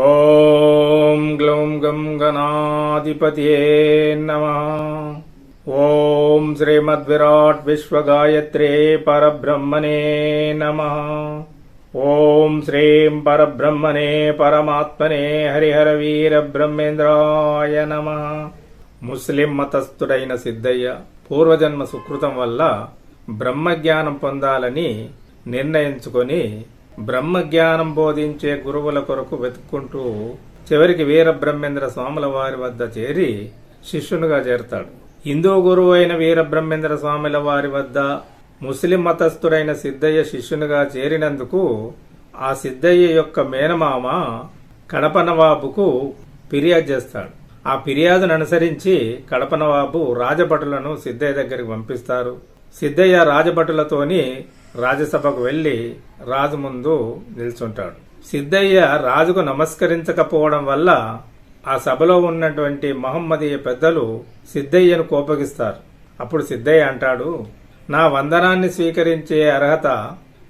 ఓం గ్లౌం గం గణాధిపతియే నమ. ఓం శ్రీమద్విరాట్ విశ్వగాయత్రే పరబ్రహ్మణే నమ. ఓం శ్రీం పరబ్రహ్మణే పరమాత్మనే హరిహర వీర బ్రహ్మేంద్రాయ నమ. ముస్లిం మతస్థుడైన సిద్ధయ్య పూర్వజన్మ సుకృతం వల్ల బ్రహ్మజ్ఞానం పొందాలని నిర్ణయించుకొని బ్రహ్మజ్ఞానం బోధించే గురువుల కొరకు వెతుక్కుంటూ చివరికి వీర బ్రహ్మేంద్ర స్వాముల వారి వద్ద చేరి శిష్యునిగా చేరతాడు. హిందూ గురువు అయిన వీర బ్రహ్మేంద్ర స్వాముల వారి వద్ద ముస్లిం మతస్థుడైన సిద్ధయ్య శిష్యునిగా చేరినందుకు ఆ సిద్ధయ్య యొక్క మేనమామ కడప నవాబుకు ఫిర్యాదు చేస్తాడు. ఆ ఫిర్యాదును అనుసరించి కడప నవాబు రాజభటులను సిద్ధయ్య దగ్గరికి పంపిస్తారు. సిద్ధయ్య రాజభటులతోని రాజ్యసభకు వెళ్ళి రాజు ముందు నిల్చుంటాడు. సిద్ధయ్య రాజుకు నమస్కరించకపోవడం వల్ల ఆ సభలో ఉన్నటువంటి మహమ్మదీయ పెద్దలు సిద్ధయ్యను కోపగిస్తారు. అప్పుడు సిద్ధయ్య అంటాడు నా వందనాన్ని స్వీకరించే అర్హత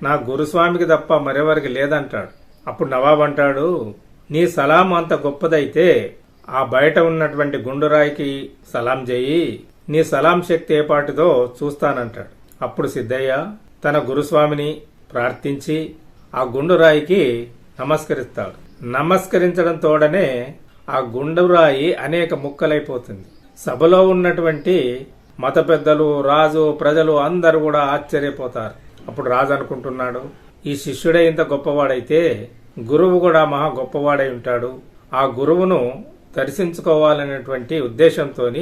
నా గురుస్వామికి తప్ప మరెవరికి లేదంటాడు. అప్పుడు నవాబ్ అంటాడు నీ సలాం అంత గొప్పదైతే ఆ బయట ఉన్నటువంటి గుండురాయికి సలాం చేయి నీ సలాం శక్తి ఏపాటిదో చూస్తానంటాడు. అప్పుడు సిద్ధయ్య తన గురుస్వామిని ప్రార్థించి ఆ గుండురాయికి నమస్కరిస్తాడు. నమస్కరించడం తోడనే ఆ గుండురాయి అనేక ముక్కలైపోతుంది. సభలో ఉన్నటువంటి మత పెద్దలు రాజు ప్రజలు అందరూ కూడా ఆశ్చర్యపోతారు. అప్పుడు రాజు అనుకుంటున్నాడు ఈ శిష్యుడే ఇంత గొప్పవాడైతే గురువు కూడా మహా గొప్పవాడై ఉంటాడు. ఆ గురువును దర్శించుకోవాలనేటువంటి ఉద్దేశంతో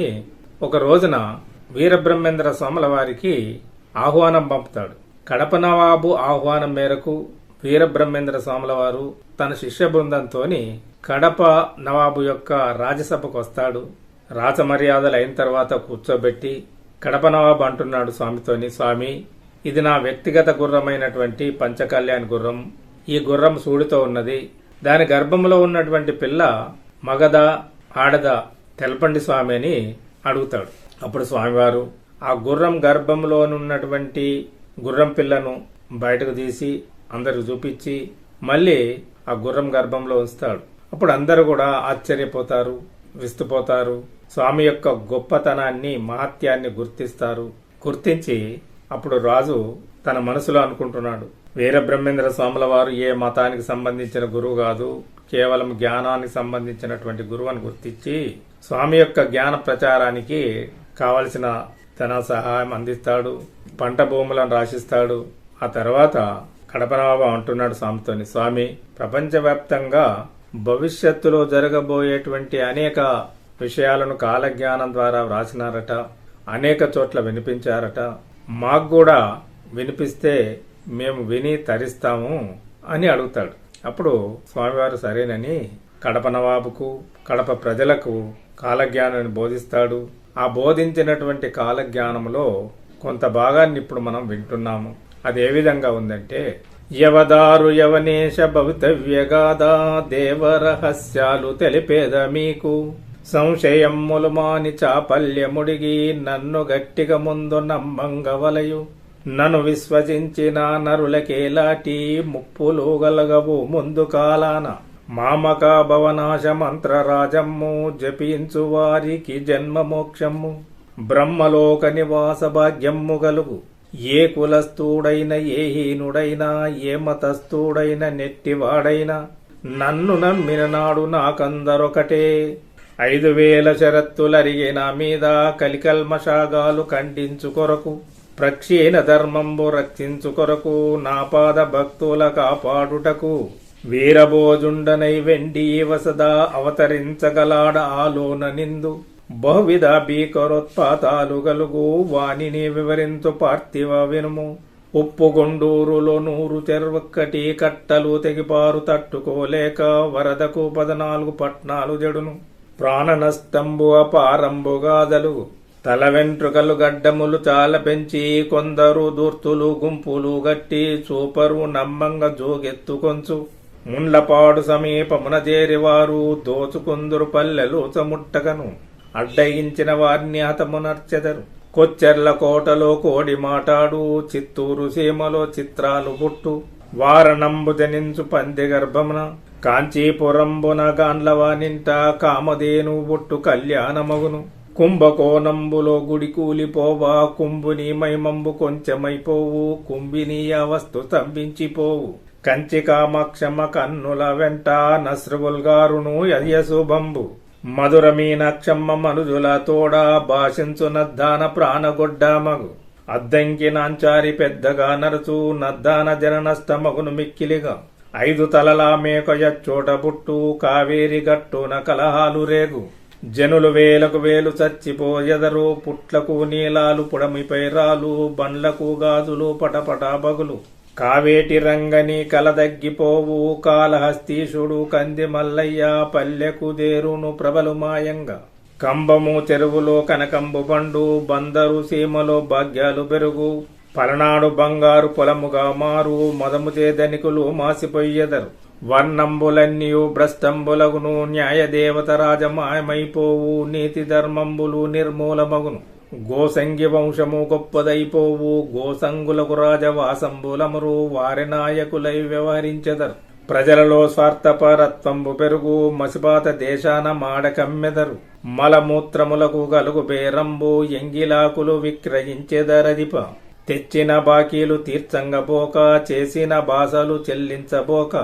ఒక రోజున వీరబ్రహ్మేంద్ర స్వాముల వారికి ఆహ్వానం పంపుతాడు. కడప నవాబు ఆహ్వానం మేరకు వీరబ్రహ్మేంద్ర స్వాముల వారు తన శిష్య బృందంతో కడప నవాబు యొక్క రాజసభకు వస్తాడు. రాజమర్యాదలు అయిన తర్వాత కూర్చోబెట్టి కడప నవాబు అంటున్నాడు స్వామితోని స్వామి ఇది నా వ్యక్తిగత గుర్రమైనటువంటి పంచకళ్యాణ్ గుర్రం. ఈ గుర్రం సూడితో ఉన్నది. దాని గర్భంలో ఉన్నటువంటి పిల్ల మగద ఆడద తెలపండి స్వామి అని అడుగుతాడు. అప్పుడు స్వామివారు ఆ గుర్రం గర్భంలోనున్నటువంటి గుర్రం పిల్లను బయటకు తీసి అందరికి చూపించి మళ్ళీ ఆ గుర్రం గర్భంలో ఉంచుతాడు. అప్పుడు అందరూ కూడా ఆశ్చర్యపోతారు విస్తుపోతారు. స్వామి యొక్క గొప్పతనాన్ని మహత్యాన్ని గుర్తిస్తారు. గుర్తించి అప్పుడు రాజు తన మనసులో అనుకుంటున్నాడు. వీరబ్రహ్మేంద్ర స్వాముల వారు ఏ మతానికి సంబంధించిన గురువు కాదు కేవలం జ్ఞానానికి సంబంధించినటువంటి గురువు అని గుర్తించి స్వామి యొక్క జ్ఞాన ప్రచారానికి కావలసిన తన సహాయం అందిస్తాడు పంట భూములను రాసిస్తాడు. ఆ తర్వాత కడపనబాబు అంటున్నాడు స్వామితోని స్వామి ప్రపంచవ్యాప్తంగా భవిష్యత్తులో జరగబోయేటువంటి అనేక విషయాలను కాలజ్ఞానం ద్వారా వ్రాసినారట అనేక చోట్ల వినిపించారట. మాకు కూడా వినిపిస్తే మేము విని తరిస్తాము అని అడుగుతాడు. అప్పుడు స్వామివారు సరేనని కడప నవాబుకు కడప ప్రజలకు కాలజ్ఞానాన్ని బోధిస్తాడు. ఆ బోధించినటువంటి కాలజ్ఞానంలో కొంత భాగాన్ని ఇప్పుడు మనం వింటున్నాము. అది ఏ విధంగా ఉందంటే యవదారు యవనేశ భవితవ్యగాదా దేవరహస్యాలు తెలిపేద మీకు. సంశయమ్ములు మాని చాపల్యముడిగి నన్ను గట్టిగా ముందు నమ్మంగవలయు. నన్ను విశ్వసించిన నరులకేలాటి ముప్పులు గలగవు ముందు కాలాన. మామకా భవనాశ జపించు వారికి జన్మమోక్షము బ్రహ్మలోక నివాస భాగ్యమ్ము గలుగు. ఏ కులస్థూడైన ఏ హీనుడైనా ఏ మతస్థూడైన నెట్టివాడైనా నన్ను నమ్మిన నాడు నాకందరొకటే. ఐదు వేల షరత్తులరిగిన మీద కలికల్మషాగాలు ఖండించు కొరకు ప్రక్షీణ ధర్మంబు రక్షించు కొరకు నా పాద భక్తుల కాపాడుటకు వీరభోజుండనై వెండి వసదా అవతరించగలాడ ఆలోన నిందు. బహువిధ భీకరోత్పాతాలు గలుగు వానిని వివరించు పార్థివ వినుము. ఉప్పు గుండూరులో నూరు చెర్వక్కటి కట్టలు తెగిపారు తట్టుకోలేక వరదకు పదనాలుగు పట్నాలు జడును. ప్రాణ నష్టంబు అపారంబుగాదలు తల వెంట్రుకలు గడ్డములు చాలా పెంచి కొందరు దూర్తులు గుంపులు గట్టి చూపరు నమ్మంగా జోగెత్తుకొంచు ముండ్లపాడు సమీపమున చేరివారు దోచుకుందురు పల్లెలు చముట్టగను. అడ్డగించిన వారిని హతమునర్చెదరు కొచ్చెర్ల కోటలో కోడి మాటాడు చిత్తూరు సీమలో చిత్రాలు బుట్టు వారణంబు జనించు పంది గర్భమున కాంచీపురంబున గాండ్లవానింట కామధేను బొట్టు కళ్యాణమగును. కుంభకోణంబులో గుడి కూలిపోవా కుంభుని మైమంబు కొంచెమైపోవు కుంభినీయ వస్తు స్తంభించిపోవు. కంచికామక్షమ కన్నుల వెంట నశ్రువుల్గారును యశుభంబు మధుర మీనాక్షమ్మ మనుజుల తోడ భాషించు నద్దాన ప్రాణగొడ్డామగు అద్దంకి నాంచారి పెద్దగా నరచు నద్దాన జననస్తమగును మిక్కిలిగా. ఐదు తలల మేక యచ్చోట బుట్టు కావేరి గట్టున కలహాలు రేగు జనులు వేలకు వేలు చచ్చిపోయెదరు పుట్లకు నీలాలు పుడమిపై రాలు బండ్లకు గాజులు పటపట బగులు కావేటి రంగని కలదగ్గిపోవు కాళహస్తీశుడు కంది మల్లయ్య పల్లెకు దేరును ప్రబలు మాయంగా. కంబము తెరువులో కనకంబు బండు బందరు సీమలో భాగ్యాలు పెరుగు. పలనాడు బంగారు పొలముగా మారు మదము చేదనికులు మాసిపోయ్యెదరు. వర్ణంబులన్నీయు భ్రష్టంబులగును న్యాయదేవత రాజమాయమైపోవు నీతి ధర్మంబులు నిర్మూలమగును. గోసంగి వంశము గొప్పదైపోవు గోసంగులకు రాజవాసంబులమురు వారి నాయకులై వ్యవహరించెదరు. ప్రజలలో స్వార్థపరత్వంబు పెరుగు మసిపాత దేశాన మాడకమ్మెదరు. మలమూత్రములకు గలుగు బేరంబు ఎంగిలాకులు విక్రయించెదరదిప. తెచ్చిన బాకీలు తీర్చంగబోక చేసిన బాసలు చెల్లించబోక.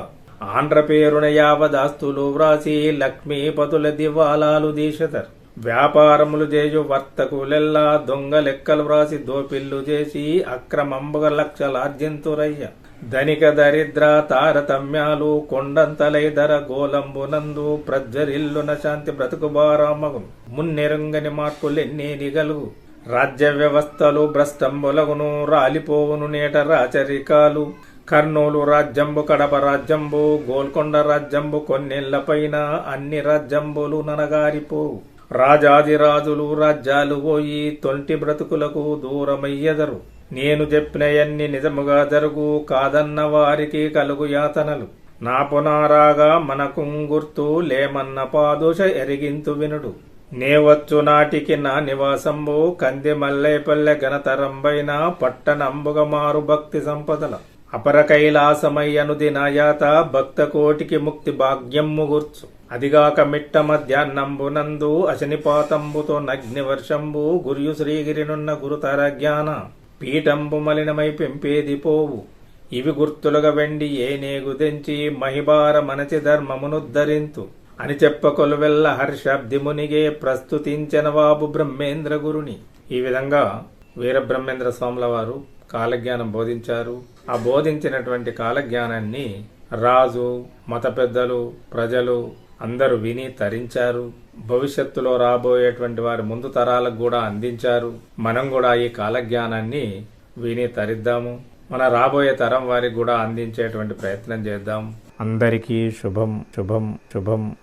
ఆంధ్ర పేరున యావదాస్తులు వ్రాసి లక్ష్మీపతుల దివాలాలు దీశతర్ వ్యాపారములు చేయు వర్తకులెల్లా దొంగ లెక్కలు వ్రాసి దోపిళ్ళు చేసి అక్రమంబగ లక్షలార్జింతురయ్య. ధనిక దరిద్ర తారతమ్యాలు కొండంతలై ధర గోలంబునందు ప్రజ్వరిల్లున శాంతి బ్రతుకుబారామగు మున్నెరుంగని మార్పులెన్నీ నిగలుగు. రాజ్య వ్యవస్థలు భ్రష్టంబులగును రాలిపోవును నేట రాచరికాలు. కర్నూలు రాజ్యంబు కడప రాజ్యంబు గోల్కొండ రాజ్యంబు కొన్నేళ్ళపైన అన్ని రాజ్యంబులు ననగారిపోవు. రాజాదిరాజులు రాజ్యాలు పోయి తొంటి బ్రతుకులకు దూరమయ్యెదరు. నేను చెప్పినయన్ని నిజముగా జరుగు కాదన్న వారికి కలుగు యాతనలు. నా పునారాగా మనకు గుర్తు లేమన్న పాదోష ఎరిగింతు వినుడు. నేవచ్చు నాటికి నా నివాసంబు కంది మల్లెపల్లె ఘనతరంబైన పట్టణంబుగ మారు భక్తి సంపదల. అపర కైలాసమై అనుదినాయాత భక్త కోటికి ముక్తి భాగ్యమ్ము గుర్చు అదిగాక మిట్ట మధ్యాహ్నంబునందు అశనిపాతంబుతో నగ్నివర్షంబు గురియు శ్రీగిరినున్న గురుతర జ్ఞాన పీఠంబు మలినమై పెంపేది పోవు. ఇవి గుర్తులుగా వెండి ఏనేగు నేగు తెంచి మహిబార మనచి ధర్మమునుద్ధరింతు. అని చెప్ప కొలువెల్ల హర్షాబ్ది మునిగే ప్రస్తుతించిన వాబు బ్రహ్మేంద్ర గురుని ఈ విధంగా వీరబ్రహ్మేంద్ర స్వాముల వారు కాలజ్ఞానం బోధించారు. ఆ బోధించినటువంటి కాలజ్ఞానాన్ని రాజు మత పెద్దలు ప్రజలు అందరూ విని తరించారు. భవిష్యత్తులో రాబోయేటువంటి వారి ముందు తరాలకు కూడా అందించారు. మనం కూడా ఈ కాలజ్ఞానాన్ని విని తరిద్దాము. మన రాబోయే తరం వారికి కూడా అందించేటువంటి ప్రయత్నం చేద్దాం. అందరికీ శుభం శుభం శుభం.